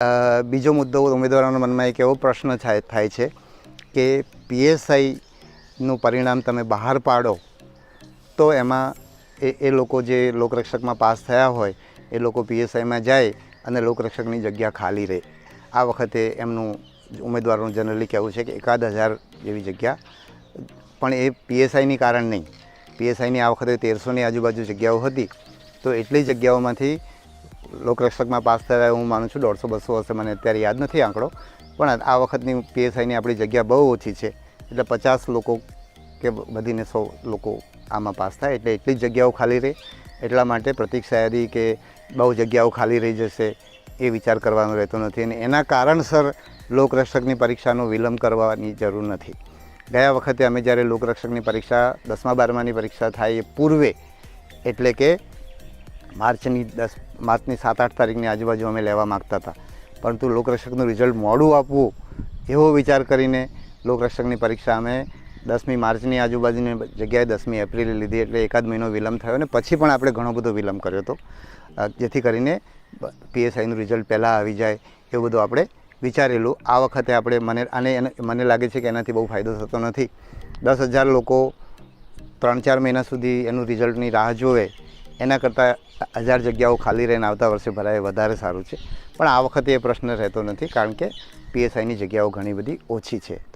બીજો મુદ્દો ઉમેદવારોના મનમાં એક એવો પ્રશ્ન થાય છે કે પીએસઆઈનું પરિણામ તમે બહાર પાડો, તો એમાં એ એ લોકો જે લોકરક્ષકમાં પાસ થયા હોય, એ લોકો પીએસઆઈમાં જાય અને લોકરક્ષકની જગ્યા ખાલી રહે. આ વખતે એમનું ઉમેદવારોનું જનરલી કહેવું છે કે એકાદ હજાર જેવી જગ્યા, પણ એ પીએસઆઈની કારણ નહીં. પીએસઆઈની આ વખતે તેરસોની આજુબાજુ જગ્યાઓ હતી, તો એટલી જગ્યાઓમાંથી લોકરક્ષકમાં પાસ થયા હું માનું છું. દોઢસો, બસો હશે મને અત્યારે યાદ નથી આંકડો. પણ આ વખતની પીએસઆઈની આપણી જગ્યા બહુ ઓછી છે. એટલે પચાસ લોકો કે બધીને સો લોકો આમાં પાસ થાય. એટલે એટલી જ જગ્યાઓ ખાલી રહે. એટલા માટે પ્રતિક્ષાયારી કે બહુ જગ્યાઓ ખાલી રહી જશે એ વિચાર કરવાનો રહેતો નથી. અને એના કારણસર લોકરક્ષકની પરીક્ષાનો વિલંબ કરવાની જરૂર નથી. ગયા વખતે અમે જ્યારે લોકરક્ષકની પરીક્ષા દસમા, બારમાની પરીક્ષા થાય એ પૂર્વે, એટલે કે માર્ચની દસ, માર્ચની સાત, આઠ તારીખની આજુબાજુ અમે લેવા માગતા હતા. પરંતુ લોકરક્ષકનું રિઝલ્ટ મોડું આપવું એવો વિચાર કરીને લોકરક્ષકની પરીક્ષા અમે દસમી માર્ચની આજુબાજુની જગ્યાએ દસમી એપ્રિલે લીધી એટલે એકાદ મહિનો વિલંબ થયો અને પછી પણ આપણે ઘણો બધો વિલંબ કર્યો હતો. જેથી કરીને પીએસઆઈનું રિઝલ્ટ પહેલાં આવી જાય એવું બધું આપણે વિચારેલું. આ વખતે આપણે મને આને મને લાગે છે કે એનાથી બહુ ફાયદો થતો નથી. દસ હજાર લોકો ત્રણ ચાર મહિના સુધી એનું રિઝલ્ટની રાહ જોવે એના કરતાં હજાર જગ્યાઓ ખાલી રહીને આવતા વર્ષે ભરાય વધારે સારું છે. પણ આ વખતે એ પ્રશ્ન રહેતો નથી, કારણ કે પીએસઆઈની જગ્યાઓ ઘણી બધી ઓછી છે.